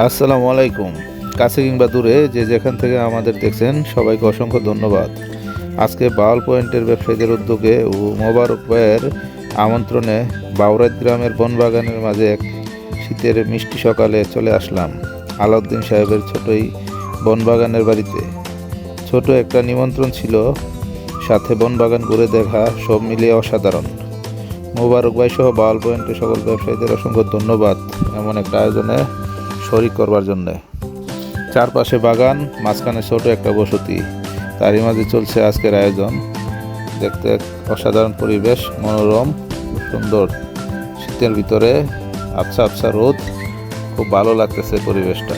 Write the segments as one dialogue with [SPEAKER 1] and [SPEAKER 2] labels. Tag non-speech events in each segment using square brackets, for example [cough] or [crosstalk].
[SPEAKER 1] আসসালামু আলাইকুম। কাছে কিংবা দূরে যে যেখান থেকে আমাদের দেখছেন, সবাইকে অসংখ্য ধন্যবাদ। আজকে বাউল পয়েন্টের ব্যবসায়ীদের উদ্যোগে ও মোবারক ভাইয়ের আমন্ত্রণে বাউরাত গ্রামের বনবাগানের মাঝে এক শীতের মিষ্টি সকালে চলে আসলাম। আলাউদ্দিন সাহেবের ছোটই বনবাগানের বাড়িতে। ছোট একটা নিমন্ত্রণ ছিল, সাথে বনবাগান ঘুরে দেখা সব মিলিয়ে অসাধারণ। মোবারক ভাই সহ বাউল পয়েন্টের সকল ব্যবসায়ীদের অসংখ্য ধন্যবাদ। এমন একটা আয়োজনে শরিক করবার জন্যে। চারপাশে বাগান, মাঝখানে ছোট একটা বসতি। তারই মাঝে চলছে আজকের আয়োজন। দেখতে অসাধারণ পরিবেশ, মনোরম, সুন্দর। শীতের ভিতরে আবছা আবছা রোদ, খুব ভালো লাগতেছে পরিবেশটা।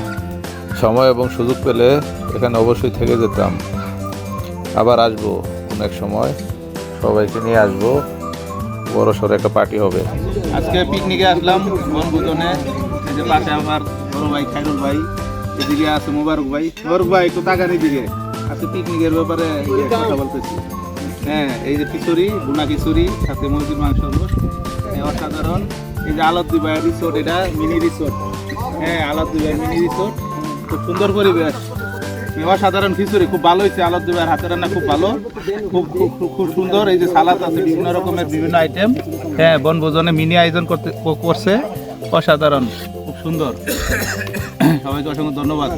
[SPEAKER 1] সময় এবং সুযোগ পেলে এখানে অবশ্যই থেকে যেতাম। আবার আসব কোন এক সময়। সবাইকে নিয়ে আসব। বড় সড়ো একটা পার্টি হবে।
[SPEAKER 2] আজকে পিকনিকে আসলাম বনভোজনে। এই যে পাশে আমার বড় ভাই খাইরুল ভাই এদিকে আছে মুবারক ভাই। মুবারক ভাই একটু তাকান এদিকে। আজকে পিকনিকের ব্যাপারে কথা বলতেছি। হ্যাঁ এই যে খিচুড়ি বুনা খিচুড়ি সাথে মুরগির মাংস হ্যাঁ, অসাধারণ। এই যে আলাদ্দি ভাইয়ের রিসোর্ট এটা মিনি রিসোর্ট হ্যাঁ আলাদ্দি ভাইয়ের মিনি রিসোর্ট খুব সুন্দর পরিবেশ। এই অসাধারণ খিচুড়ি খুব ভালো হয়েছে। আলাদ্দি ভাইয়ের হাতের রান্না খুব ভালো। খুব খুব সুন্দর। এই যে সালাদ আছে বিভিন্ন রকমের বিভিন্ন আইটেম হ্যাঁ বনভোজনে মিনি আয়োজন করতে করছে। অসাধারণ। সুন্দর। [coughs] সবাইকে অসংখ্য ধন্যবাদ।